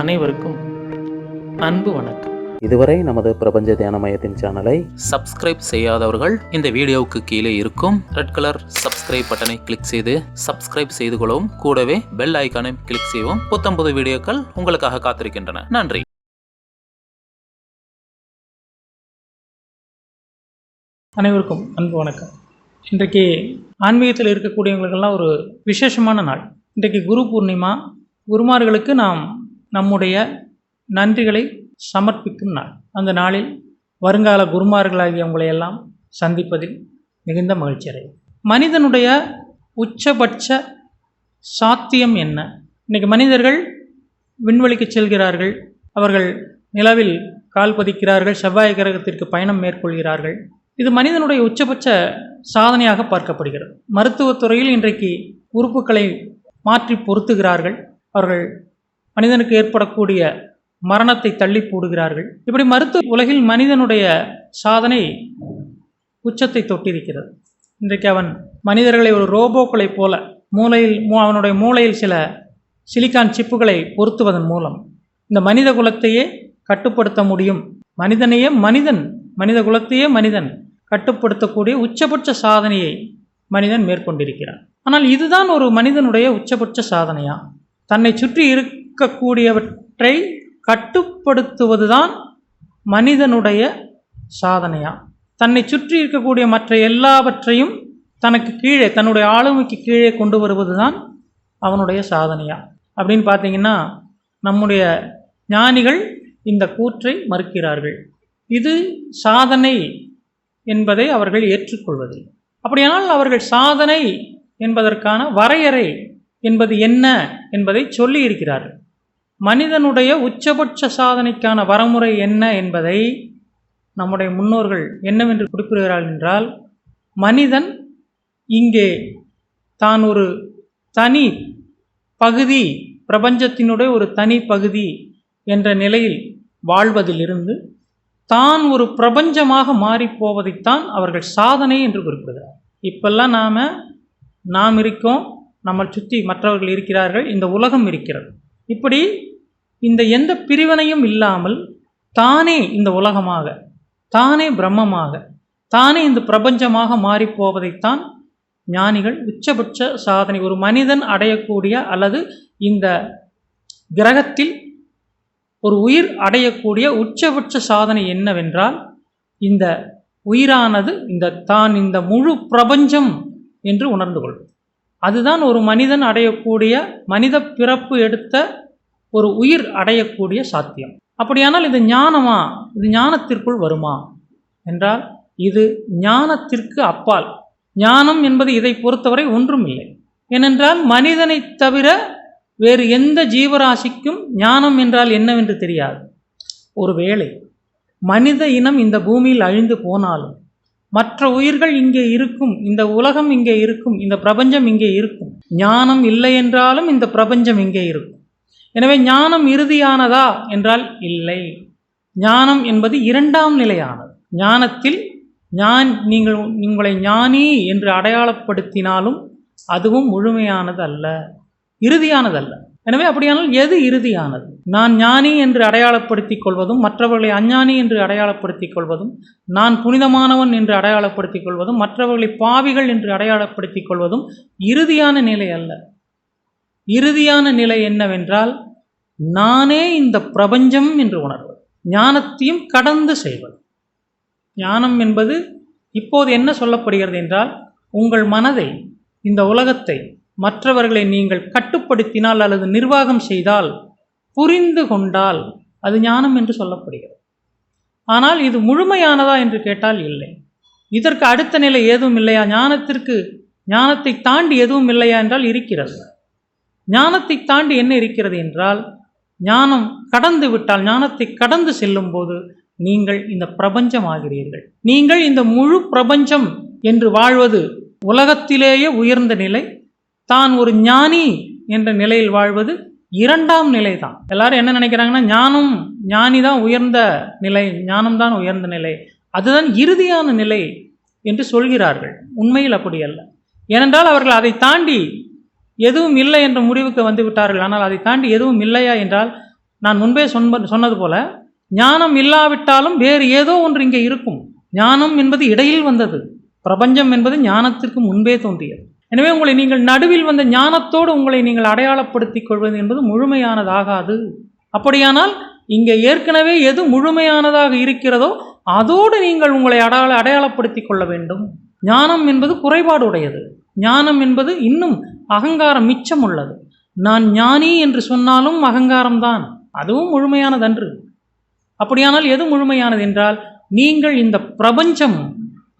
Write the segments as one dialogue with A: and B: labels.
A: அனைவருக்கும் அன்பு வணக்கம்.
B: இதுவரை நமது பிரபஞ்ச தியான மையத்தின் சேனலை
A: சப்ஸ்கிரைப் செய்யாதவர்கள் இந்த வீடியோவுக்கு கீழே இருக்கும் ரெட் கலர் சப்ஸ்கிரைப் பட்டனை கிளிக் செய்து சப்ஸ்கிரைப் செய்து கொள்ளவும். கூடவே பெல் ஐக்கானை கிளிக் செய்யவும். புத்தம்புது வீடியோக்கள் உங்களுக்காக காத்திருக்கின்றன. நன்றி.
C: அனைவருக்கும் அன்பு வணக்கம். இன்றைக்கு ஆன்மீகத்தில் இருக்கக்கூடியவங்களுக்கெல்லாம் ஒரு விசேஷமான நாள். இன்றைக்கு குரு பூர்ணிமா. குருமார்களுக்கு நாம் நம்முடைய நன்றிகளை சமர்ப்பிக்கும் நாள் அந்த நாளில் வருங்கால குருமார்களாகிய உங்களையெல்லாம் சந்திப்பதில் மிகுந்த மகிழ்ச்சி அடையும். மனிதனுடைய உச்சபட்ச சாத்தியம் என்ன? இன்றைக்கி மனிதர்கள் விண்வெளிக்கு செல்கிறார்கள். அவர்கள் நிலவில் கால் பதிக்கிறார்கள். செவ்வாய் கிரகத்திற்கு பயணம் மேற்கொள்கிறார்கள். இது மனிதனுடைய உச்சபட்ச சாதனையாக பார்க்கப்படுகிறது. மருத்துவத்துறையில் இன்றைக்கு உறுப்புகளை மாற்றி பொருத்துகிறார்கள். அவர்கள் மனிதனுக்கு ஏற்படக்கூடிய மரணத்தை தள்ளி போடுகிறார்கள். இப்படி மருத்துவ உலகில் மனிதனுடைய சாதனை உச்சத்தை தொட்டிருக்கிறது. இன்றைக்கு அவன் மனிதர்களை ஒரு ரோபோக்களைப் போல மூளையில் மூ- அவனுடைய மூளையில் சில சிலிக்கான் சிப்புகளை பொருத்துவதன் மூலம் இந்த மனித குலத்தையே கட்டுப்படுத்த முடியும். மனிதனையே மனிதன் மனித குலத்தையே மனிதன் கட்டுப்படுத்தக்கூடிய உச்சபட்ச சாதனையை மனிதன் மேற்கொண்டிருக்கிறான். ஆனால் இதுதான் ஒரு மனிதனுடைய உச்சபட்ச சாதனையா? தன்னை சுற்றி இருக்கக்கூடியவற்றை கட்டுப்படுத்துவதுதான் மனிதனுடைய சாதனையா? தன்னை சுற்றி இருக்கக்கூடிய மற்ற எல்லாவற்றையும் தனக்கு கீழே தன்னுடைய ஆளுமைக்கு கீழே கொண்டு வருவதுதான் அவனுடைய சாதனையா? அப்படின்னு பார்த்தீங்கன்னா நம்முடைய ஞானிகள் இந்த கூற்றை மறுக்கிறார்கள். இது சாதனை என்பதை அவர்கள் ஏற்றுக்கொள்வதில்லை. அப்படியானால் அவர்கள் சாதனை என்பதற்கான வரையறை என்பது என்ன என்பதை சொல்லி இருக்கிறார்கள் மனிதனுடைய உச்சபட்ச சாதனைக்கான வரமுறை என்ன என்பதை நம்முடைய முன்னோர்கள் என்னவென்று குறிப்பிடுகிறார்கள் என்றால் மனிதன் இங்கே தான் ஒரு தனி பகுதி பிரபஞ்சத்தினுடைய ஒரு தனி பகுதி என்ற நிலையில் வாழ்வதிலிருந்து தான் ஒரு பிரபஞ்சமாக மாறிப்போவதைத்தான் அவர்கள் சாதனை என்று குறிப்பிடுகிறார். இப்பெல்லாம் நாம் நாம் இருக்கோம் நம்மை சுற்றி மற்றவர்கள் இருக்கிறார்கள் இந்த உலகம் இருக்கிறது. இப்படி இந்த எந்த பிரிவினையும் இல்லாமல் தானே இந்த உலகமாக தானே பிரம்மமாக தானே இந்த பிரபஞ்சமாக மாறிப்போவதைத்தான் ஞானிகள் உச்சபட்ச சாதனை. ஒரு மனிதன் அடையக்கூடிய அல்லது இந்த கிரகத்தில் ஒரு உயிர் அடையக்கூடிய உச்சபட்ச சாதனை என்னவென்றால் இந்த உயிரானது இந்த தான் இந்த முழு பிரபஞ்சம் என்று உணர்ந்து கொள்வது. அதுதான் ஒரு மனிதன் அடையக்கூடிய மனித பிறப்பு எடுத்த ஒரு உயிர் அடையக்கூடிய சாத்தியம். அப்படியானால் இது ஞானமா? இது ஞானத்திற்குள் வருமா? என்றால் இது ஞானத்திற்கு அப்பால். ஞானம் என்பது இதை பொறுத்தவரை ஒன்றும் இல்லை. ஏனென்றால் மனிதனைத் தவிர வேறு எந்த ஜீவராசிக்கும் ஞானம் என்றால் என்னவென்று தெரியாது. ஒருவேளை மனித இனம் இந்த பூமியில் அழிந்து போனாலும் மற்ற உயிர்கள் இங்கே இருக்கும் இந்த உலகம் இங்கே இருக்கும் இந்த பிரபஞ்சம் இங்கே இருக்கும் ஞானம் இல்லை என்றாலும் இந்த பிரபஞ்சம் இங்கே இருக்கும். எனவே ஞானம் இறுதியானதா என்றால் இல்லை. ஞானம் என்பது இரண்டாம் நிலையானது. ஞானத்தில் ஞான் நீங்கள் உங்களை ஞானி என்று அடையாளப்படுத்தினாலும் அதுவும் முழுமையானது அல்ல இறுதியானதல்ல. எனவே அப்படியானால் எது இறுதியானது? நான் ஞானி என்று அடையாளப்படுத்திக் கொள்வதும் மற்றவர்களை அஞ்ஞானி என்று அடையாளப்படுத்திக் கொள்வதும் நான் புனிதமானவன் என்று அடையாளப்படுத்திக் கொள்வதும் மற்றவர்களை பாவிகள் என்று அடையாளப்படுத்திக் கொள்வதும் இறுதியான நிலை அல்ல. இறுதியான நிலை என்னவென்றால் நானே இந்த பிரபஞ்சம் என்று உணர்வது ஞானத்தையும் கடந்து செய்வது. ஞானம் என்பது இப்போது என்ன சொல்லப்படுகிறது என்றால் உங்கள் மனதை இந்த உலகத்தை மற்றவர்களை நீங்கள் கட்டுப்படுத்தினால் அல்லது நிர்வாகம் செய்தால் புரிந்து கொண்டால் அது ஞானம் என்று சொல்லப்படுகிறது. ஆனால் இது முழுமையானதா என்று கேட்டால் இல்லை. இதற்கு அடுத்த நிலை எதுவும் இல்லையா? ஞானத்திற்கு ஞானத்தை தாண்டி எதுவும் இல்லையா என்றால் இருக்கிறது. ஞானத்தை தாண்டி என்ன இருக்கிறது என்றால் ஞானம் கடந்து விட்டால் ஞானத்தை கடந்து செல்லும் போது நீங்கள் இந்த பிரபஞ்சம் ஆகிறீர்கள். நீங்கள் இந்த முழு பிரபஞ்சம் என்று வாழ்வது உலகத்திலேயே உயர்ந்த நிலை தான் ஒரு ஞானி என்ற நிலையில் வாழ்வது இரண்டாம் நிலை தான் எல்லாரும் என்ன நினைக்கிறாங்கன்னா ஞானம் ஞானி தான் உயர்ந்த நிலை ஞானம் தான் உயர்ந்த நிலை. அதுதான் இறுதியான நிலை என்று சொல்கிறார்கள். உண்மையில் அப்படி அல்ல. ஏனென்றால் அவர்கள் அதை தாண்டி எதுவும் இல்லை என்ற முடிவுக்கு வந்து விட்டார்கள். ஆனால் அதை தாண்டி எதுவும் இல்லையா என்றால் நான் முன்பே சொன்ப சொன்னது போல ஞானம் இல்லாவிட்டாலும் வேறு ஏதோ ஒன்று இங்கே இருக்கும். ஞானம் என்பது இடையில் வந்தது. பிரபஞ்சம் என்பது ஞானத்திற்கு முன்பே தோன்றியது. எனவே உங்களை நீங்கள் நடுவில் வந்த ஞானத்தோடு உங்களை நீங்கள் அடையாளப்படுத்திக் கொள்வது என்பது முழுமையானதாகாது. அப்படியானால் இங்கே ஏற்கனவே எது முழுமையானதாக இருக்கிறதோ அதோடு நீங்கள் உங்களை அடையாள அடையாளப்படுத்திக் கொள்ள வேண்டும். ஞானம் என்பது குறைபாடு உடையது ஞானம் என்பது இன்னும் அகங்காரம் மிச்சம் உள்ளது நான் ஞானி என்று சொன்னாலும் அகங்காரம்தான். அதுவும் முழுமையானதன்று அப்படியானால் எது முழுமையானது என்றால் நீங்கள் இந்த பிரபஞ்சம்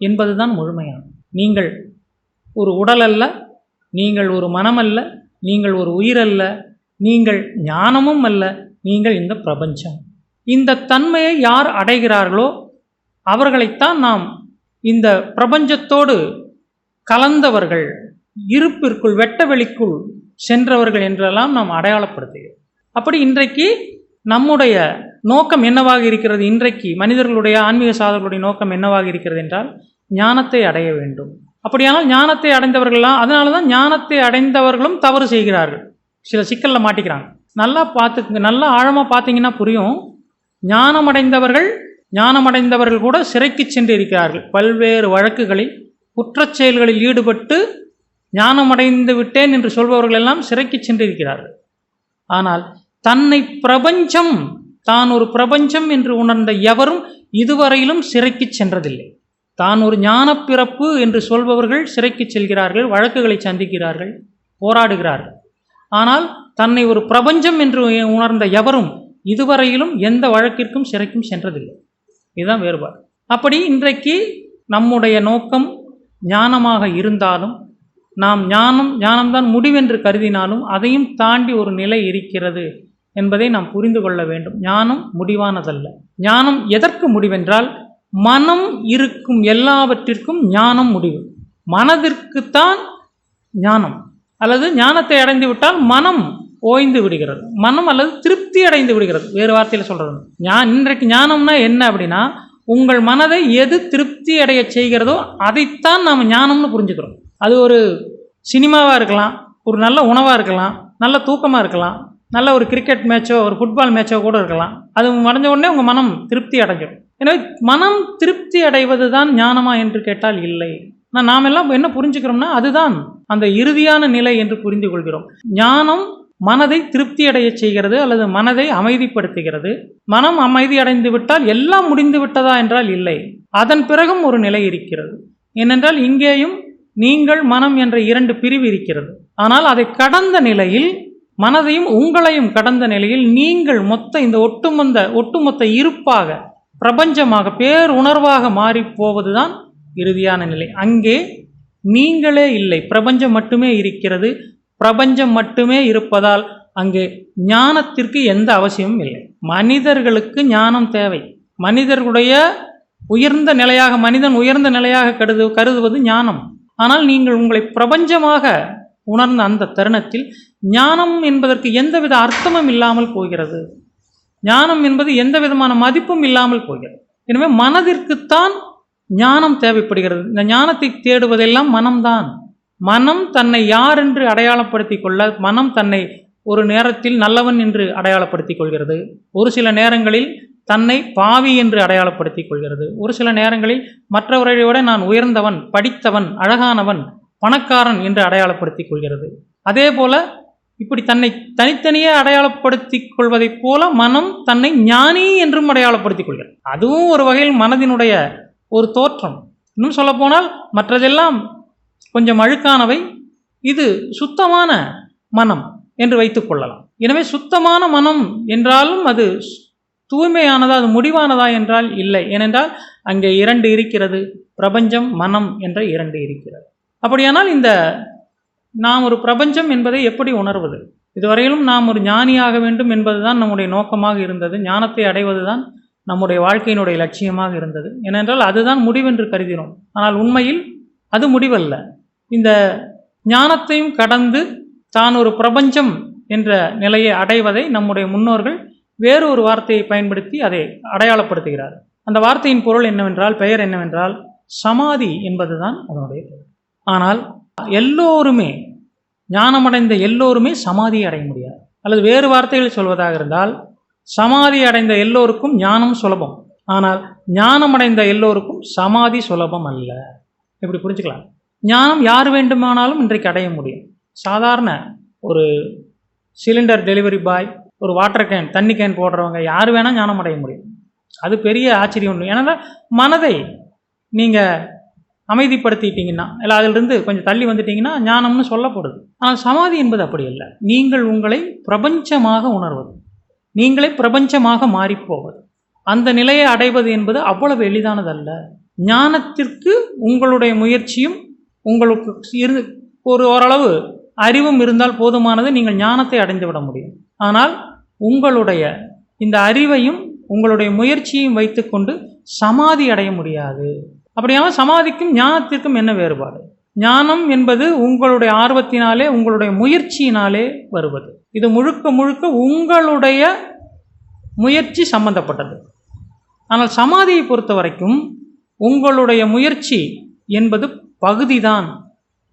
C: என்பதுதான் முழுமையானது. நீங்கள் ஒரு உடல் அல்ல நீங்கள் ஒரு மனம் அல்ல நீங்கள் ஒரு உயிர் அல்ல நீங்கள் ஞானமும் அல்ல நீங்கள் இந்த பிரபஞ்சம். இந்த தன்மையை யார் அடைகிறார்களோ அவர்களைத்தான் நாம் இந்த பிரபஞ்சத்தோடு கலந்தவர்கள் இருப்பிற்குள் வெட்டவெளிக்குள் சென்றவர்கள் என்றெல்லாம் நாம் அடையாளப்படுத்துகிறோம். அப்படி இன்றைக்கு நம்முடைய நோக்கம் என்னவாக இருக்கிறது? இன்றைக்கு மனிதர்களுடைய ஆன்மீக சாதகர்களுடைய நோக்கம் என்னவாக இருக்கிறது என்றால் ஞானத்தை அடைய வேண்டும். அப்படியானால் ஞானத்தை அடைந்தவர்கள்லாம் அதனால தான் ஞானத்தை அடைந்தவர்களும் தவறு செய்கிறார்கள். சில சிக்கலில் மாட்டிக்கிறாங்க. நல்லா பார்த்துக்குங்க நல்லா ஆழமாக பார்த்தீங்கன்னா புரியும். ஞானமடைந்தவர்கள் ஞானமடைந்தவர்கள் கூட சிறைக்கு சென்று இருக்கிறார்கள். பல்வேறு வழக்குகளில் குற்றச்செயல்களில் ஈடுபட்டு ஞானம் ஞானமடைந்து விட்டேன் என்று சொல்பவர்கள் எல்லாம் சிறைக்கு சென்றிருக்கிறார்கள். ஆனால் தன்னை பிரபஞ்சம் தான் ஒரு பிரபஞ்சம் என்று உணர்ந்த எவரும் இதுவரையிலும் சிறைக்கு சென்றதில்லை. தான் ஒரு ஞான பிறப்பு என்று சொல்பவர்கள் சிறைக்கு செல்கிறார்கள் வழக்குகளை சந்திக்கிறார்கள் போராடுகிறார்கள். ஆனால் தன்னை ஒரு பிரபஞ்சம் என்று உணர்ந்த எவரும் இதுவரையிலும் எந்த வழக்கிற்கும் சிறைக்கும் சென்றதில்லை. இதுதான் வேறுபாடு. அப்படி இன்றைக்கு நம்முடைய நோக்கம் ஞானமாக இருந்தாலும் நாம் ஞானம் ஞானம்தான் முடிவென்று கருதினாலும் அதையும் தாண்டி ஒரு நிலை இருக்கிறது என்பதை நாம் புரிந்து கொள்ள வேண்டும். ஞானம் முடிவானதல்ல. ஞானம் எதற்கு முடிவென்றால் மனம் இருக்கும் எல்லாவற்றிற்கும் ஞானம் முடிவு. மனதிற்குத்தான் ஞானம். அல்லது ஞானத்தை அடைந்து விட்டால் மனம் ஓய்ந்து விடுகிறது. மனம் அல்லது திருப்தி அடைந்து விடுகிறது. வேறு வார்த்தையில் சொல்கிறது ஞான் இன்றைக்கு ஞானம்னா என்ன அப்படின்னா உங்கள் மனதை எது திருப்தி அடைய செய்கிறதோ அதைத்தான் நாம் ஞானம்னு புரிஞ்சுக்கிறோம். அது ஒரு சினிமாவாக இருக்கலாம் ஒரு நல்ல உணவாக இருக்கலாம் நல்ல தூக்கமாக இருக்கலாம் நல்ல ஒரு கிரிக்கெட் மேட்சோ ஒரு ஃபுட்பால் மேட்சோ கூட இருக்கலாம். அது அடைஞ்ச உடனே உங்கள் மனம் திருப்தி அடைஞ்சிடும். எனவே மனம் திருப்தி அடைவது தான் ஞானமா என்று கேட்டால் இல்லை. நான் நாம் எல்லாம் என்ன புரிஞ்சுக்கிறோம்னா அதுதான் அந்த இறுதியான நிலை என்று புரிந்து கொள்கிறோம். ஞானம் மனதை திருப்தி அடைய செய்கிறது அல்லது மனதை அமைதிப்படுத்துகிறது. மனம் அமைதி அடைந்து விட்டால் எல்லாம் முடிந்து விட்டதா என்றால் இல்லை. அதன் பிறகும் ஒரு நிலை இருக்கிறது. ஏனென்றால் இங்கேயும் நீங்கள் மனம் என்ற இரண்டு பிரிவு இருக்கிறது. ஆனால் அதை கடந்த நிலையில் மனதையும் உங்களையும் கடந்த நிலையில் நீங்கள் மொத்த இந்த ஒட்டுமொத்த ஒட்டுமொத்த இருப்பாக பிரபஞ்சமாக பேருணர்வாக மாறி போவதுதான் இறுதியான நிலை. அங்கே நீங்களே இல்லை. பிரபஞ்சம் மட்டுமே இருக்கிறது. பிரபஞ்சம் மட்டுமே இருப்பதால் அங்கே ஞானத்திற்கு எந்த அவசியமும் இல்லை. மனிதர்களுக்கு ஞானம் தேவை. மனிதர்களுடைய உயர்ந்த நிலையாக மனிதன் உயர்ந்த நிலையாக கருது கருதுவது ஞானம். ஆனால் நீங்கள் உங்களை பிரபஞ்சமாக உணர்ந்த அந்த தருணத்தில் ஞானம் என்பதற்கு எந்தவித அர்த்தமும் இல்லாமல் போகிறது. ஞானம் என்பது எந்த விதமான மதிப்பும் இல்லாமல் போகிறது. எனவே மனதிற்குத்தான் ஞானம் தேவைப்படுகிறது. இந்த ஞானத்தை தேடுவதெல்லாம் மனம்தான். மனம் தன்னை யார் என்று அடையாளப்படுத்தி கொள்ள மனம் தன்னை ஒரு நேரத்தில் நல்லவன் என்று அடையாளப்படுத்திக் கொள்கிறது. ஒரு சில நேரங்களில் தன்னை பாவி என்று அடையாளப்படுத்திக் கொள்கிறது. ஒரு சில நேரங்களில் மற்றவர்களை விட நான் உயர்ந்தவன் படித்தவன் அழகானவன் பணக்காரன் என்று அடையாளப்படுத்திக் கொள்கிறது. அதே போல இப்படி தன்னை தனித்தனியே அடையாளப்படுத்திக் கொள்வதைப் போல மனம் தன்னை ஞானி என்றும் அடையாளப்படுத்திக் கொள்கிறது. அதுவும் ஒரு வகையில் மனதினுடைய ஒரு தோற்றம். இன்னும் சொல்லப்போனால் மற்றதெல்லாம் கொஞ்சம் அழுக்கானவை. இது சுத்தமான மனம் என்று வைத்துக் கொள்ளலாம். எனவே சுத்தமான மனம் என்றாலும் அது தூய்மையானதா அது முடிவானதா என்றால் இல்லை. ஏனென்றால் அங்கே இரண்டு இருக்கிறது. பிரபஞ்சம் மனம் என்ற இரண்டு இருக்கிறது. அப்படியானால் இந்த நாம் ஒரு பிரபஞ்சம் என்பதை எப்படி உணர்வது? இதுவரையிலும் நாம் ஒரு ஞானியாக வேண்டும் என்பதுதான் நம்முடைய நோக்கமாக இருந்தது. ஞானத்தை அடைவதுதான் நம்முடைய வாழ்க்கையினுடைய லட்சியமாக இருந்தது. ஏனென்றால் அதுதான் முடிவென்று கருதினோம். ஆனால் உண்மையில் அது முடிவல்ல. இந்த ஞானத்தையும் கடந்து தான் ஒரு பிரபஞ்சம் என்ற நிலையை அடைவதை நம்முடைய முன்னோர்கள் வேறு ஒரு வார்த்தையை பயன்படுத்தி அதை அடையாளப்படுத்துகிறார். அந்த வார்த்தையின் பொருள் என்னவென்றால் பெயர் என்னவென்றால் சமாதி என்பதுதான் அதனுடைய பெயர் ஆனால் எல்லோருமே ஞானமடைந்த எல்லோருமே சமாதியை அடைய முடியாது. அல்லது வேறு வார்த்தைகள் சொல்வதாக இருந்தால் சமாதி அடைந்த எல்லோருக்கும் ஞானம் சுலபம். ஆனால் ஞானம் அடைந்த எல்லோருக்கும் சமாதி சுலபம் அல்ல. இப்படி புரிஞ்சுக்கலாம்? ஞானம் யார் வேண்டுமானாலும் இன்றைக்கு அடைய முடியும். சாதாரண ஒரு சிலிண்டர் டெலிவரி பாய் ஒரு வாட்டர் கேன் தண்ணி கேன் போடுறவங்க யார் வேணால் ஞானம் அடைய முடியும். அது பெரிய ஆச்சரியம் ஒன்று ஏன்னா மனதை நீங்கள் அமைதிப்படுத்திட்டீங்கன்னா இல்லை அதிலிருந்து கொஞ்சம் தள்ளி வந்துட்டீங்கன்னா ஞானம்னு சொல்லப்படுது. ஆனால் சமாதி என்பது அப்படி இல்லை நீங்கள் உங்களை பிரபஞ்சமாக உணர்வது நீங்களே பிரபஞ்சமாக மாறிப்போவது அந்த நிலையை அடைவது என்பது அவ்வளவு எளிதானதல்ல. ஞானத்திற்கு உங்களுடைய முயற்சியும் உங்களுக்கு இரு ஒரு ஓரளவு அறிவும் இருந்தால் போதுமானது நீங்கள் ஞானத்தை அடைந்து விட முடியும். ஆனால் உங்களுடைய இந்த அறிவையும் உங்களுடைய முயற்சியையும் வைத்துக்கொண்டு சமாதி அடைய முடியாது. அப்படியாமல் சமாதிக்கும் ஞானத்திற்கும் என்ன வேறுபாடு? ஞானம் என்பது உங்களுடைய ஆர்வத்தினாலே உங்களுடைய முயற்சியினாலே வருவது. இது முழுக்க முழுக்க உங்களுடைய முயற்சி சம்பந்தப்பட்டது. ஆனால் சமாதியை பொறுத்த வரைக்கும் உங்களுடைய முயற்சி என்பது பகுதிதான்.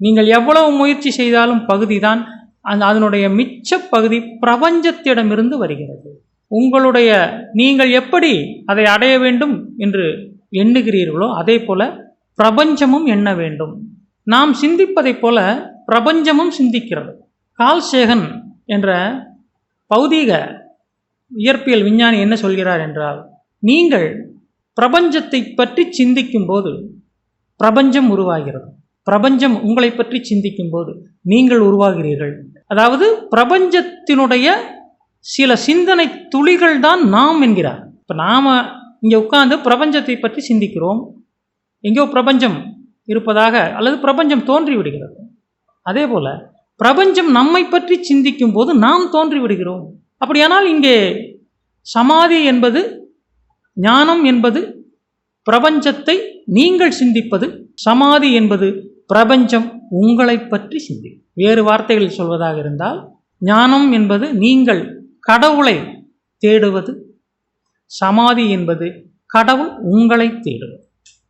C: நீங்கள் எவ்வளவு முயற்சி செய்தாலும் பகுதிதான். அந்த அதனுடைய மிச்ச பகுதி பிரபஞ்சத்திடமிருந்து வருகிறது. உங்களுடைய நீங்கள் எப்படி அதை அடைய வேண்டும் என்று எண்ணுகிறீர்களோ அதே போல பிரபஞ்சமும் எண்ண வேண்டும். நாம் சிந்திப்பதைப் போல பிரபஞ்சமும் சிந்திக்கிறது. கால்சேகன் என்ற பௌதீக இயற்பியல் விஞ்ஞானி என்ன சொல்கிறார் என்றால் நீங்கள் பிரபஞ்சத்தை பற்றி சிந்திக்கும் போது பிரபஞ்சம் உருவாகிறது. பிரபஞ்சம் உங்களை பற்றி சிந்திக்கும் போது நீங்கள் உருவாகிறீர்கள். அதாவது பிரபஞ்சத்தினுடைய சில சிந்தனை துளிகள் தான் நாம் என்கிறார். இப்போ நாம் இங்கே உட்கார்ந்து பிரபஞ்சத்தை பற்றி சிந்திக்கிறோம். எங்கேயோ பிரபஞ்சம் இருப்பதாக அல்லது பிரபஞ்சம் தோன்றி விடுகிறது அதே போல் பிரபஞ்சம் நம்மை பற்றி சிந்திக்கும் போது நாம் தோன்றி விடுகிறோம் அப்படியானால் இங்கே சமாதி என்பது ஞானம் என்பது பிரபஞ்சத்தை நீங்கள் சிந்திப்பது சமாதி என்பது பிரபஞ்சம் உங்களை பற்றி சிந்தி வேறு வார்த்தைகளில் சொல்வதாக இருந்தால் ஞானம் என்பது நீங்கள் கடவுளை தேடுவது சமாதி என்பது கடவுள் உங்களை தேடுவது.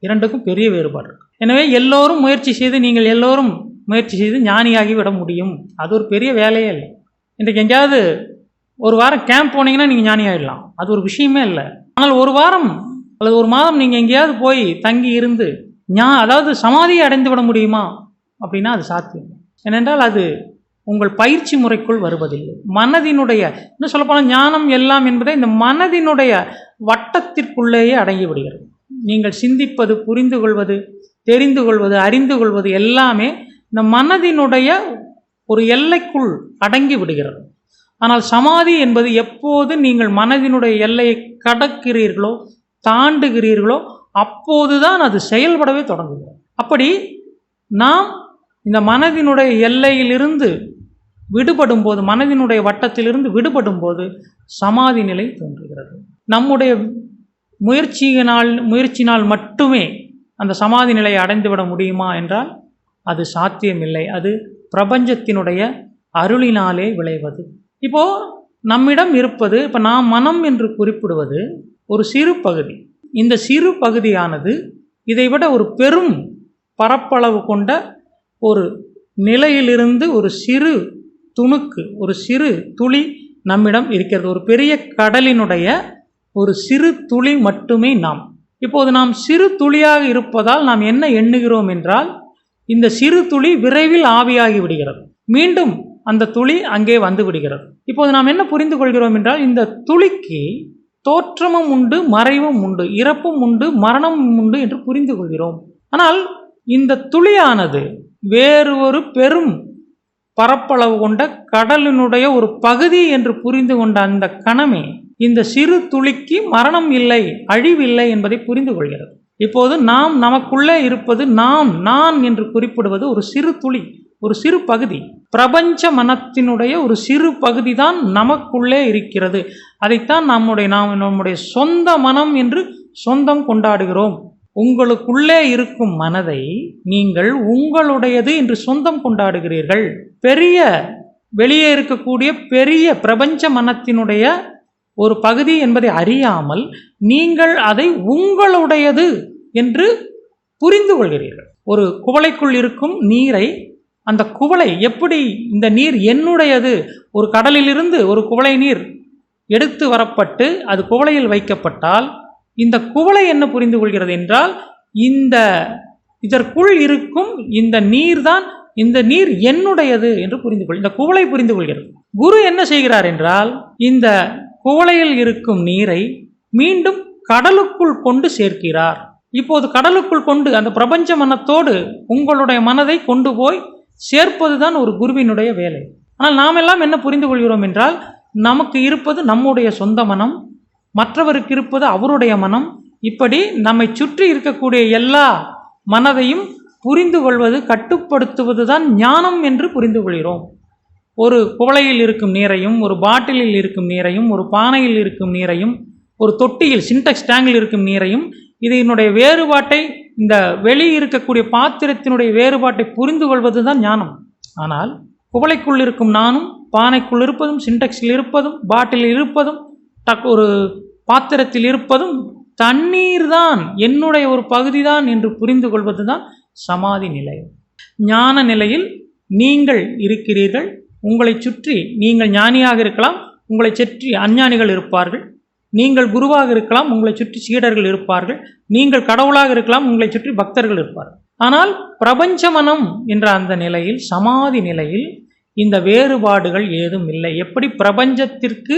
C: இரண்டுக்கும் பெரிய வேறுபாடு இருக்கு. எனவே எல்லோரும் முயற்சி செய்து நீங்கள் எல்லோரும் முயற்சி செய்து ஞானியாகி விட முடியும். அது ஒரு பெரிய வேலையே இல்லை. இன்றைக்கு எங்கேயாவது ஒரு வாரம் கேம்ப் போனீங்கன்னா நீங்கள் ஞானி ஆகிடலாம் அது ஒரு விஷயமே இல்லை. ஆனால் ஒரு வாரம் அல்லது ஒரு மாதம் நீங்கள் எங்கேயாவது போய் தங்கி இருந்து ஞா அதாவது சமாதியை அடைந்து விட முடியுமா? அப்படின்னா அது சாத்தியம். ஏனென்றால் அது உங்கள் பயிற்சி முறைக்குள் வருவதில்லை. மனதினுடைய இன்னும் சொல்லப்போனால் ஞானம் எல்லாம் என்பதை இந்த மனதினுடைய வட்டத்திற்குள்ளேயே அடங்கி விடுகிறது. நீங்கள் சிந்திப்பது புரிந்து கொள்வது தெரிந்து கொள்வது அறிந்து கொள்வது எல்லாமே இந்த மனதினுடைய ஒரு எல்லைக்குள் அடங்கி விடுகிறது. ஆனால் சமாதி என்பது எப்போது நீங்கள் மனதினுடைய எல்லையை கடக்கிறீர்களோ தாண்டுகிறீர்களோ அப்போதுதான் அது செயல்படவே தொடங்குகிறது. அப்படி நாம் இந்த மனதினுடைய எல்லையிலிருந்து விடுபடும் போது மனதினுடைய வட்டத்திலிருந்து விடுபடும் போது சமாதி நிலை தோன்றுகிறது. நம்முடைய முயற்சியினால் முயற்சினால் மட்டுமே அந்த சமாதி நிலையை அடைந்துவிட முடியுமா என்றால் அது சாத்தியமில்லை. அது பிரபஞ்சத்தினுடைய அருளினாலே விளைவது. இப்போது நம்மிடம் இருப்பது இப்போ நாம் மனம் என்று குறிப்பிடுவது ஒரு சிறு பகுதி. இந்த சிறு பகுதியானது இதைவிட ஒரு பெரும் பரப்பளவு கொண்ட ஒரு நிலையிலிருந்து ஒரு சிறு துணுக்கு ஒரு சிறு துளி நம்மிடம் இருக்கிறது. ஒரு பெரிய கடலினுடைய ஒரு சிறு துளி மட்டுமே நாம். இப்போது நாம் சிறு துளியாக இருப்பதால் நாம் என்ன எண்ணுகிறோம் என்றால் இந்த சிறு துளி விரைவில் ஆவியாகி விடுகிறது. மீண்டும் அந்த துளி அங்கே வந்து விடுகிறது. இப்போது நாம் என்ன புரிந்து கொள்கிறோம் என்றால் இந்த துளிக்கு தோற்றமும் உண்டு மறைவும் உண்டு இறப்பும் உண்டு மரணமும் உண்டு என்று புரிந்து கொள்கிறோம். ஆனால் இந்த துளியானது வேறு ஒரு பெரும் பரப்பளவு கொண்ட கடலினுடைய ஒரு பகுதி என்று புரிந்து கொண்ட அந்த கணமே இந்த சிறு துளிக்கு மரணம் இல்லை அழிவில்லை என்பதை புரிந்து கொள்கிறது. இப்போது நாம் நமக்குள்ளே இருப்பது நாம் நான் என்று குறிப்பிடுவது ஒரு சிறு துளி ஒரு சிறு பகுதி. பிரபஞ்ச மனத்தினுடைய ஒரு சிறு பகுதி தான் நமக்குள்ளே இருக்கிறது. அதைத்தான் நம்முடைய நாம் நம்முடைய சொந்த மனம் என்று சொந்தம் கொண்டாடுகிறோம். உங்களுக்குள்ளே இருக்கும் மனதை நீங்கள் உங்களுடையது என்று சொந்தம் கொண்டாடுகிறீர்கள். பெரிய வெளியே இருக்கக்கூடிய பெரிய பிரபஞ்ச மனத்தினுடைய ஒரு பகுதி என்பதை அறியாமல் நீங்கள் அதை உங்களுடையது என்று புரிந்து கொள்கிறீர்கள். ஒரு குவளைக்குள் இருக்கும் நீரை அந்த குவளை எப்படி இந்த நீர் என்னுடையது? ஒரு கடலிலிருந்து ஒரு குவளை நீர் எடுத்து வரப்பட்டு அது குவளையில் வைக்கப்பட்டால் இந்த குவளை என்ன புரிந்து கொள்கிறது என்றால் இந்த இதற்குள் இருக்கும் இந்த நீர்தான் இந்த நீர் என்னுடையது என்று புரிந்து கொள் இந்த குவளை புரிந்து கொள்கிறது. குரு என்ன செய்கிறார் என்றால் இந்த குவளையில் இருக்கும் நீரை மீண்டும் கடலுக்குள் கொண்டு சேர்க்கிறார். இப்போது கடலுக்குள் கொண்டு அந்த பிரபஞ்ச மனத்தோடு உங்களுடைய மனதை கொண்டு போய் சேர்ப்பதுதான் ஒரு குருவினுடைய வேலை. ஆனால் நாம் எல்லாம் என்ன புரிந்து கொள்கிறோம் என்றால் நமக்கு இருப்பது நம்முடைய சொந்த மனம் மற்றவருக்கு இருப்பது அவருடைய மனம். இப்படி நம்மை சுற்றி இருக்கக்கூடிய எல்லா மனதையும் புரிந்து கொள்வது கட்டுப்படுத்துவது தான் ஞானம் என்று புரிந்து கொள்கிறோம். ஒரு குவளையில் இருக்கும் நீரையும் ஒரு பாட்டிலில் இருக்கும் நீரையும் ஒரு பானையில் இருக்கும் நீரையும் ஒரு தொட்டியில் சின்டெக்ஸ் டேங்கில் இருக்கும் நீரையும் இதனுடைய வேறுபாட்டை இந்த வெளி இருக்கக்கூடிய பாத்திரத்தினுடைய வேறுபாட்டை புரிந்து கொள்வது தான் ஞானம். ஆனால் குவளைக்குள் இருக்கும் நானும் பானைக்குள் இருப்பதும் சின்டெக்ஸில் இருப்பதும் பாட்டிலில் இருப்பதும் டக் ஒரு பாத்திரத்தில் இருப்பதும் தண்ணீர் தான் என்னுடைய ஒரு பகுதி தான் என்று புரிந்து கொள்வது தான் சமாதி நிலை. ஞான நிலையில் நீங்கள் இருக்கிறீர்கள் உங்களை சுற்றி நீங்கள் ஞானியாக இருக்கலாம் உங்களை சுற்றி அஞ்ஞானிகள் இருப்பார்கள் நீங்கள் குருவாக இருக்கலாம் உங்களை சுற்றி சீடர்கள் இருப்பார்கள் நீங்கள் கடவுளாக இருக்கலாம் உங்களை சுற்றி பக்தர்கள் இருப்பார்கள். ஆனால் பிரபஞ்ச மனம் என்ற அந்த நிலையில் சமாதி நிலையில் இந்த வேறுபாடுகள் ஏதும் இல்லை. எப்படி பிரபஞ்சத்திற்கு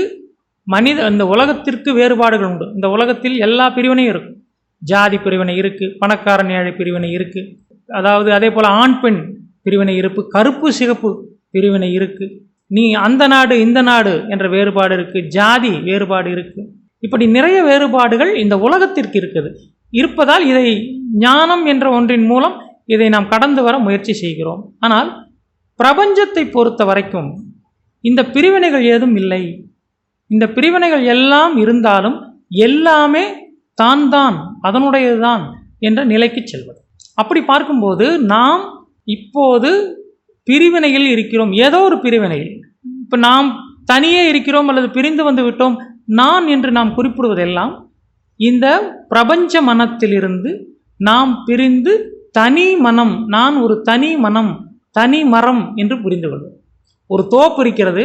C: மனித இந்த உலகத்திற்கு வேறுபாடுகள் உண்டு. இந்த உலகத்தில் எல்லா பிரிவினையும் இருக்கும் ஜாதி பிரிவினை இருக்குது பணக்காரன் ஏழை பிரிவினை இருக்குது அதாவது அதே போல் ஆண் பெண் பிரிவினை இருப்பு கருப்பு சிகப்பு பிரிவினை இருக்குது நீ அந்த நாடு இந்த நாடு என்ற வேறுபாடு இருக்குது ஜாதி வேறுபாடு இருக்குது இப்படி நிறைய வேறுபாடுகள் இந்த உலகத்திற்கு இருக்குது. இருப்பதால் இதை ஞானம் என்ற ஒன்றின் மூலம் இதை நாம் கடந்து வர முயற்சி செய்கிறோம். ஆனால் பிரபஞ்சத்தை பொறுத்த வரைக்கும் இந்த பிரிவினைகள் ஏதும் இல்லை. இந்த பிரிவினைகள் எல்லாம் இருந்தாலும் எல்லாமே தான் தான் அதனுடையதுதான் என்ற நிலைக்கு செல்வது. அப்படி பார்க்கும்போது நாம் இப்போது பிரிவினையில் இருக்கிறோம். ஏதோ ஒரு பிரிவினையில். இப்போ நாம் தனியே இருக்கிறோம் அல்லது பிரிந்து வந்து விட்டோம். நான் என்று நாம் குறிப்பிடுவதெல்லாம் இந்த பிரபஞ்ச மனத்திலிருந்து நாம் பிரிந்து தனி மனம் நான் ஒரு தனி மனம் தனி மரம் என்று புரிந்து கொள்வோம் ஒரு தோப்பு இருக்கிறது.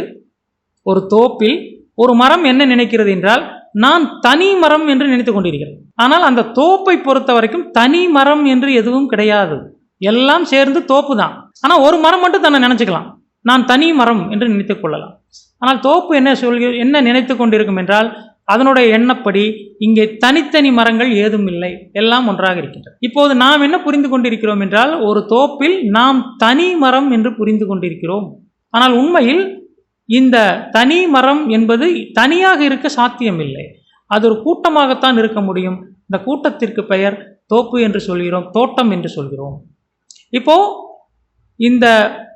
C: ஒரு தோப்பில் ஒரு மரம் என்ன நினைக்கிறது என்றால் நான் தனி மரம் என்று நினைத்து கொண்டிருக்கிறது. ஆனால் அந்த தோப்பை பொறுத்த வரைக்கும் தனி மரம் என்று எதுவும் கிடையாது. எல்லாம் சேர்ந்து தோப்பு தான். ஆனால் ஒரு மரம் மட்டும் தன்னை நினைச்சுக்கலாம். நான் தனி மரம் என்று நினைத்து கொள்ளலாம். ஆனால் தோப்பு என்ன சொல்கிற என்ன நினைத்து கொண்டிருக்கும் என்றால் அதனுடைய எண்ணப்படி இங்கே தனித்தனி மரங்கள் ஏதும் இல்லை. எல்லாம் ஒன்றாக இருக்கின்றன. இப்போது நாம் என்ன புரிந்து கொண்டிருக்கிறோம் என்றால் ஒரு தோப்பில் நாம் தனி மரம் என்று புரிந்து கொண்டிருக்கிறோம். ஆனால் உண்மையில் இந்த தனி மரம் என்பது தனியாக இருக்க சாத்தியமில்லை. அது ஒரு கூட்டமாகத்தான் இருக்க முடியும். இந்த கூட்டத்திற்கு பெயர் தோப்பு என்று சொல்கிறோம் தோட்டம் என்று சொல்கிறோம். இப்போ இந்த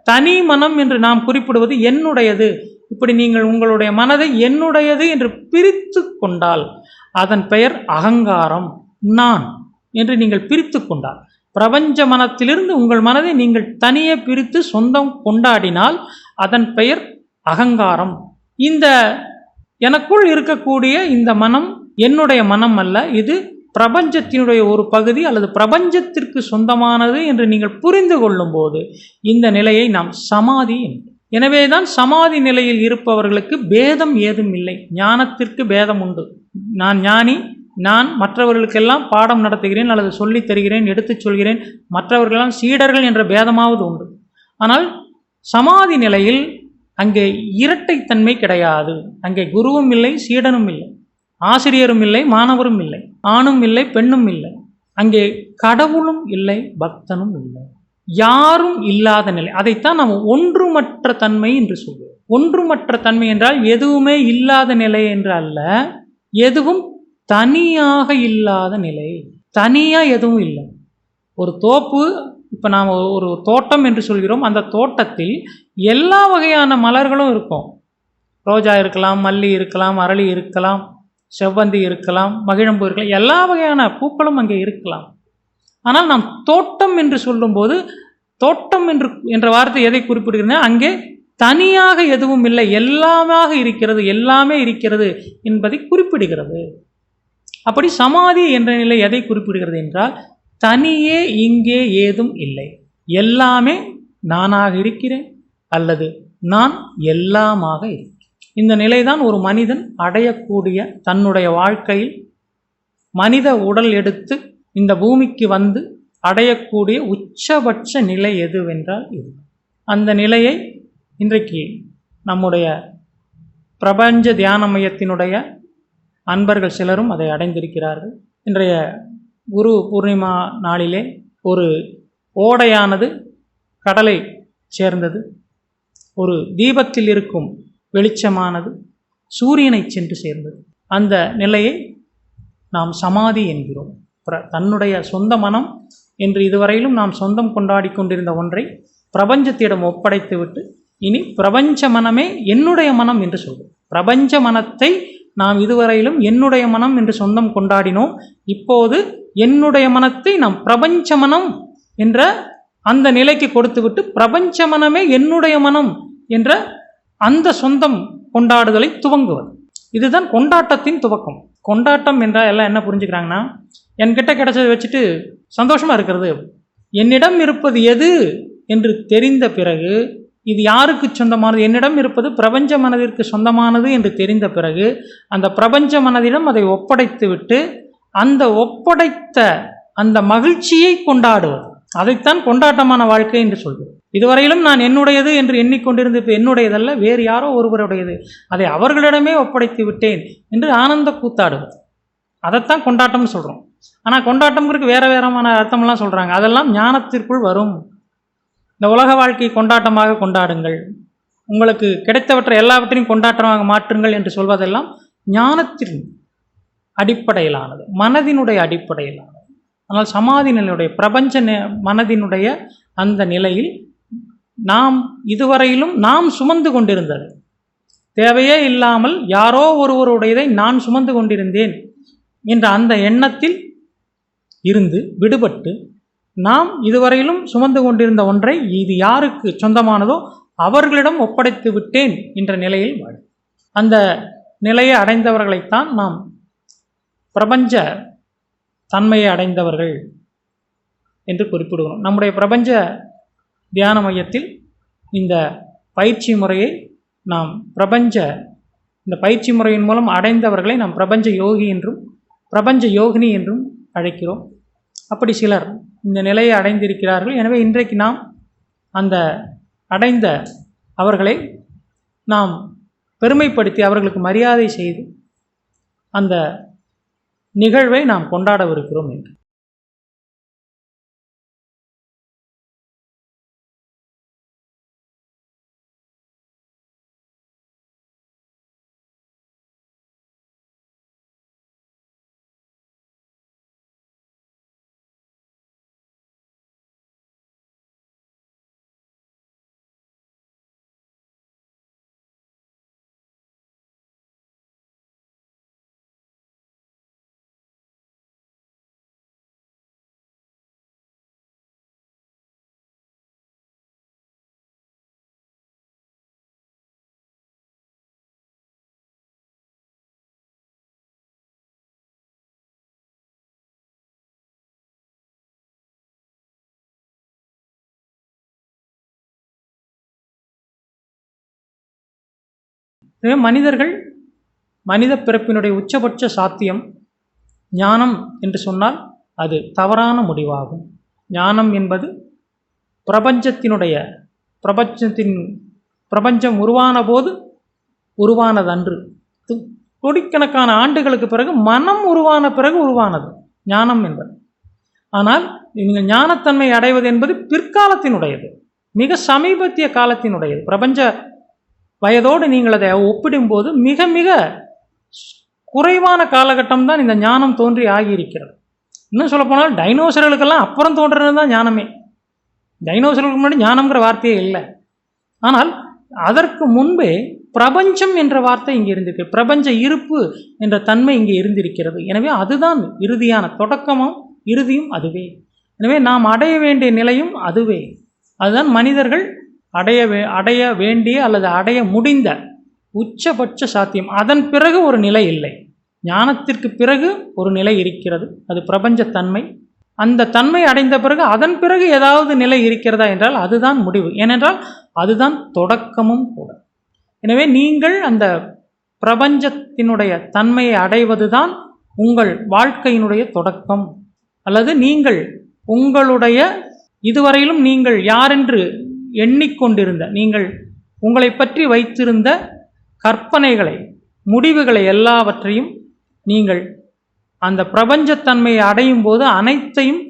C: தனி மனம் என்று நாம் குறிப்பிடுவது என்னுடையது? இப்படி நீங்கள் உங்களுடைய மனதை என்னுடையது என்று பிரித்து கொண்டால் அதன் பெயர் அகங்காரம் நான் என்று நீங்கள் பிரித்து கொண்டால். பிரபஞ்ச மனத்திலிருந்து உங்கள் மனதை நீங்கள் தனியே பிரித்து சொந்தம் கொண்டாடினால் அதன் பெயர் அகங்காரம். இந்த எனக்குள் இருக்கக்கூடிய இந்த மனம் என்னுடைய மனம் அல்ல இது பிரபஞ்சத்தினுடைய ஒரு பகுதி அல்லது பிரபஞ்சத்திற்கு சொந்தமானது என்று நீங்கள் புரிந்து கொள்ளும்போது இந்த நிலையை நாம் சமாதி எனவே தான் சமாதி நிலையில் இருப்பவர்களுக்கு பேதம் ஏதும் இல்லை. ஞானத்திற்கு பேதம் உண்டு. நான் ஞானி நான் மற்றவர்களுக்கெல்லாம் பாடம் நடத்துகிறேன் அல்லது சொல்லித் தருகிறேன் எடுத்துச் சொல்கிறேன் மற்றவர்களெல்லாம் சீடர்கள் என்ற பேதமாவது உண்டு. ஆனால் சமாதி நிலையில் அங்கே இரட்டைத்தன்மை கிடையாது. அங்கே குருவும் இல்லை சீடனும் இல்லை. ஆசிரியரும் இல்லை மாணவரும் இல்லை. ஆணும் இல்லை பெண்ணும் இல்லை. அங்கே கடவுளும் இல்லை பக்தனும் இல்லை. யாரும் இல்லாத நிலை. அதைத்தான் நாம் ஒன்றுமற்ற தன்மை என்று சொல்வோம். ஒன்றுமற்ற தன்மை என்றால் எதுவுமே இல்லாத நிலை என்று அல்ல. எதுவும் தனியாக இல்லாத நிலை. தனியாக எதுவும் இல்லை. ஒரு தோப்பு இப்போ நாம் ஒரு தோட்டம் என்று சொல்கிறோம். அந்த தோட்டத்தில் எல்லா வகையான மலர்களும் இருக்கும். ரோஜா இருக்கலாம் மல்லி இருக்கலாம் அரளி இருக்கலாம் செவ்வந்தி இருக்கலாம் மகிழம்பூ இருக்கலாம். எல்லா வகையான பூக்களும் அங்கே இருக்கலாம். ஆனால் நாம் தோட்டம் என்று சொல்லும்போது தோட்டம் என்று என்ற வார்த்தை எதை குறிப்பிடுகிறதுனா அங்கே தனியாக எதுவும் இல்லை. எல்லாமாக இருக்கிறது எல்லாமே இருக்கிறது என்பதை குறிப்பிடுகிறது. அப்படி சமாதி என்ற நிலை எதை குறிப்பிடுகிறது என்றால் தனியே இங்கே ஏதும் இல்லை. எல்லாமே நானாக இருக்கிறேன் அல்லது நான் எல்லாமாக இருக்கிறேன். இந்த நிலைதான் ஒரு மனிதன் அடையக்கூடிய தன்னுடைய வாழ்க்கையில் மனித உடல் எடுத்து இந்த பூமிக்கு வந்து அடையக்கூடிய உச்சபட்ச நிலை எதுவென்றால் இது. அந்த நிலையை இன்றைக்கு நம்முடைய பிரபஞ்ச தியான மையத்தினுடைய அன்பர்கள் சிலரும் அதை அடைந்திருக்கிறார்கள். இன்றைய குரு பூர்ணிமா நாளிலே ஒரு ஓடையானது கடலை சேர்ந்தது. ஒரு தீபத்தில் இருக்கும் வெளிச்சமானது சூரியனை சென்று சேர்ந்தது. அந்த நிலையை நாம் சமாதி என்கிறோம். தன்னுடைய சொந்த மனம் என்று இதுவரையிலும் நாம் சொந்தம் கொண்டாடி கொண்டிருந்த ஒன்றை பிரபஞ்சத்திடம் ஒப்படைத்துவிட்டு இனி பிரபஞ்ச மனமே என்னுடைய மனம் என்று சொல்வோம். பிரபஞ்ச மனத்தை நாம் இதுவரையிலும் என்னுடைய மனம் என்று சொந்தம் கொண்டாடினோம். இப்போது என்னுடைய மனத்தை நாம் பிரபஞ்ச மனம் என்ற அந்த நிலைக்கு கொடுத்துவிட்டு பிரபஞ்ச மனமே என்னுடைய மனம் என்ற அந்த சொந்தம் கொண்டாடுதலை துவங்குவது. இதுதான் கொண்டாட்டத்தின் துவக்கம். கொண்டாட்டம் என்றால் எல்லாம் என்ன புரிஞ்சுக்கிறாங்கன்னா என்கிட்ட கிடைச்சதை வச்சுட்டு சந்தோஷமாக இருக்கிறது. என்னிடம் இருப்பது எது என்று தெரிந்த பிறகு இது யாருக்கு சொந்தமானது? என்னிடம் இருப்பது பிரபஞ்ச மனதிற்கு சொந்தமானது என்று தெரிந்த பிறகு அந்த பிரபஞ்ச மனதிடம் அதை ஒப்படைத்து விட்டு அந்த ஒப்படைத்த அந்த மகிழ்ச்சியை கொண்டாடுவது. அதைத்தான் கொண்டாட்டமான வாழ்க்கை என்று சொல்கிறோம். இதுவரையிலும் நான் என்னுடையது என்று எண்ணிக்கொண்டிருந்து இப்போ என்னுடையதல்ல வேறு யாரோ ஒருவருடையது. அதை அவர்களிடமே ஒப்படைத்து விட்டேன் என்று ஆனந்த கூத்தாடுவது. அதைத்தான் கொண்டாட்டம்னு சொல்கிறோம் ஆனால் கொண்டாட்டம்ங்கிறதுக்கு வேற வேறமான அர்த்தமெல்லாம் சொல்கிறாங்க அதெல்லாம் ஞானத்திற்குள் வரும். இந்த உலக வாழ்க்கை கொண்டாட்டமாக கொண்டாடுங்கள். உங்களுக்கு கிடைத்தவற்றை எல்லாவற்றையும் கொண்டாட்டமாக மாற்றுங்கள் என்று சொல்வதெல்லாம் ஞானத்தின் அடிப்படையிலானது. மனதினுடைய அடிப்படையிலானது. ஆனால் சமாதி நிலையுடைய பிரபஞ்ச மனதினுடைய அந்த நிலையில் நாம் இதுவரையிலும் நாம் சுமந்து கொண்டிருந்தது. தேவையே இல்லாமல் யாரோ ஒருவருடையதை நான் சுமந்து கொண்டிருந்தேன் என்ற அந்த எண்ணத்தில் இருந்து விடுபட்டு நாம் இதுவரையிலும் சுமந்து கொண்டிருந்த ஒன்றை இது யாருக்கு சொந்தமானதோ அவர்களிடம் ஒப்படைத்து விட்டேன் என்ற நிலையில் வாழ அந்த நிலையை அடைந்தவர்களைத்தான் நாம் பிரபஞ்ச தன்மையை அடைந்தவர்கள் என்று குறிப்பிடுகிறோம். நம்முடைய பிரபஞ்ச தியான மையத்தில் இந்த பயிற்சி முறையை நாம் பிரபஞ்ச இந்த பயிற்சி முறையின் மூலம் அடைந்தவர்களை நாம் பிரபஞ்ச யோகி என்றும் பிரபஞ்ச யோகினி என்றும் அழைக்கிறோம். அப்படி சிலர் இந்த நிலையை அடைந்திருக்கிறார்கள். எனவே இன்றைக்கு நாம் அந்த அடைந்த அவர்களை நாம் பெருமைப்படுத்தி அவர்களுக்கு மரியாதை செய்து அந்த நிகழ்வை நாம் கொண்டாடவிருக்கிறோம் என்று. எனவே மனிதர்கள் மனித பிறப்பினுடைய உச்சபட்ச சாத்தியம் ஞானம் என்று சொன்னால் அது தவறான முடிவாகும். ஞானம் என்பது பிரபஞ்சத்தினுடைய பிரபஞ்சத்தின் பிரபஞ்சம் உருவான போது உருவானதன்று. து- கோடிக்கணக்கான ஆண்டுகளுக்கு பிறகு மனம் உருவான பிறகு உருவானது. ஞானம் என்பது. ஆனால் நீங்கள் ஞானத்தன்மை அடைவது என்பது பிற்காலத்தினுடையது. மிக சமீபத்திய காலத்தினுடையது. பிரபஞ்ச வயதோடு நீங்கள் அதை ஒப்பிடும்போது மிக மிக குறைவான காலகட்டம் தான் இந்த ஞானம் தோன்றி ஆகியிருக்கிறது. இன்னும் சொல்லப்போனால் டைனோசர்களுக்கெல்லாம் அப்புறம் தோன்றுறது தான் ஞானமே. டைனோசர்களுக்கு முன்னாடி ஞானம்ங்கிற வார்த்தையே இல்லை. ஆனால் அதற்கு முன்பே பிரபஞ்சம் என்ற வார்த்தை இங்கே இருந்திருக்கு. பிரபஞ்ச இருப்பு என்ற தன்மை இங்கே இருந்திருக்கிறது. எனவே அதுதான் இறுதியான தொடக்கமும் இறுதியும் அதுவே. எனவே நாம் அடைய வேண்டிய நிலையும் அதுவே. அதுதான் மனிதர்கள் அடைய வே அடைய வேண்டிய அல்லது அடைய முடிந்த உச்சபட்ச சாத்தியம். அதன் பிறகு ஒரு நிலை இல்லை. ஞானத்திற்கு பிறகு ஒரு நிலை இருக்கிறது. அது பிரபஞ்சத்தன்மை அந்த தன்மை அடைந்த பிறகு அதன் பிறகு ஏதாவது நிலை இருக்கிறதா என்றால் அதுதான் முடிவு. ஏனென்றால் அதுதான் தொடக்கமும் கூட. எனவே நீங்கள் அந்த பிரபஞ்சத்தினுடைய தன்மையை அடைவதுதான் உங்கள் வாழ்க்கையினுடைய தொடக்கம். அல்லது நீங்கள் உங்களுடைய இதுவரையிலும் நீங்கள் யாரென்று எண்ணிக்கொண்டிருந்த நீங்கள் உங்களை பற்றி வைத்திருந்த கற்பனைகளை முடிவுகளை எல்லாவற்றையும் நீங்கள் அந்த பிரபஞ்சத்தன்மையை அடையும் போது அனைத்தையும்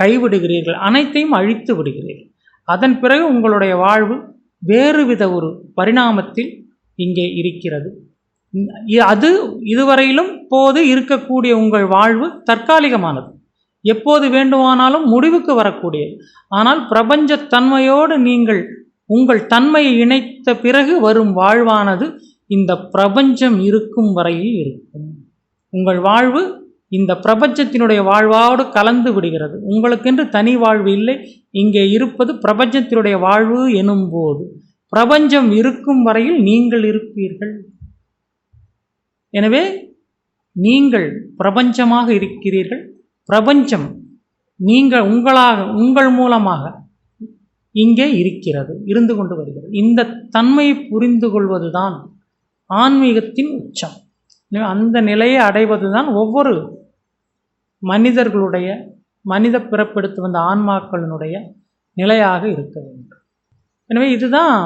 C: கைவிடுகிறீர்கள் அனைத்தையும் அழித்து விடுகிறீர்கள். அதன் பிறகு உங்களுடைய வாழ்வு வேறுவித ஒரு பரிணாமத்தில் இங்கே இருக்கிறது. அது இதுவரையிலும் போது இருக்கக்கூடிய உங்கள் வாழ்வு தற்காலிகமானது. எப்போது வேண்டுமானாலும் முடிவுக்கு வரக்கூடியது. ஆனால் பிரபஞ்சத்தன்மையோடு நீங்கள் உங்கள் தன்மையை இணைத்த பிறகு வரும் வாழ்வானது இந்த பிரபஞ்சம் இருக்கும் வரையில் இருக்கும். உங்கள் வாழ்வு இந்த பிரபஞ்சத்தினுடைய வாழ்வோடு கலந்து விடுகிறது. உங்களுக்கென்று தனி வாழ்வு இல்லை. இங்கே இருப்பது பிரபஞ்சத்தினுடைய வாழ்வு எனும்போது பிரபஞ்சம் இருக்கும் வரையில் நீங்கள் இருப்பீர்கள். எனவே நீங்கள் பிரபஞ்சமாக இருக்கிறீர்கள். பிரபஞ்சம் நீங்கள் உங்களாக உங்கள் மூலமாக இங்கே இருக்கிறது இருந்து கொண்டு வருகிறது. இந்த தன்மையை புரிந்து கொள்வதுதான் ஆன்மீகத்தின் உச்சம். எனவே அந்த நிலையை அடைவதுதான் ஒவ்வொரு மனிதர்களுடைய மனித பிறப்பெடுத்து வந்த ஆன்மாக்களினுடைய நிலையாக இருக்க வேண்டும். எனவே இதுதான்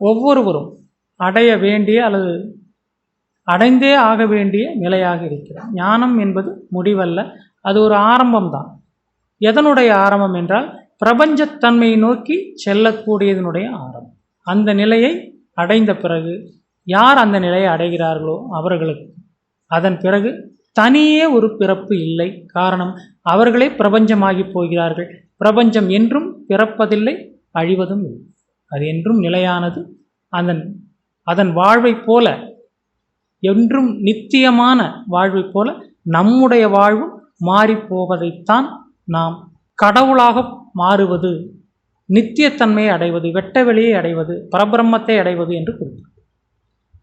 C: ஒவ்வொருவரும் அடைய வேண்டிய அல்லது அடைந்தே ஆக வேண்டிய நிலையாக இருக்கிறது. ஞானம் என்பது முடிவல்ல அது ஒரு ஆரம்பம் தான் எதனுடைய ஆரம்பம் என்றால் பிரபஞ்சத்தன்மையை நோக்கி செல்லக்கூடியதனுடைய ஆரம்பம். அந்த நிலையை அடைந்த பிறகு யார் அந்த நிலையை அடைகிறார்களோ அவர்களுக்கு. அதன் பிறகு தனியே ஒரு பிறப்பு இல்லை. காரணம் அவர்களே பிரபஞ்சமாகி போகிறார்கள். பிரபஞ்சம் என்றும் பிறப்பதில்லை அழிவதும் இல்லை. அது என்றும் நிலையானது. அதன் அதன் வாழ்வைப் போல என்றும் நித்தியமான வாழ்வைப் போல நம்முடைய வாழ்வும் மாறிப்போவதைத்தான் நாம் கடவுளாக மாறுவது நித்தியத்தன்மையை அடைவது வெட்ட வெளியை அடைவது பரபிரம்மத்தை அடைவது என்று குறிப்பிடும்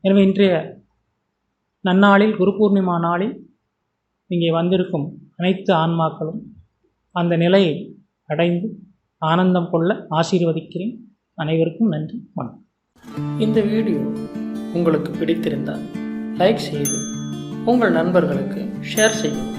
C: எனவே இன்றைய நன்னாளில் குரு பூர்ணிமா நாளில் இங்கே வந்திருக்கும் அனைத்து ஆன்மாக்களும் அந்த நிலையை அடைந்து ஆனந்தம் கொள்ள ஆசீர்வதிக்கிறேன். அனைவருக்கும் நன்றி வணக்கம். இந்த வீடியோ உங்களுக்கு பிடித்திருந்தால் லைக் செய்து உங்கள் நண்பர்களுக்கு ஷேர் செய்யவும்.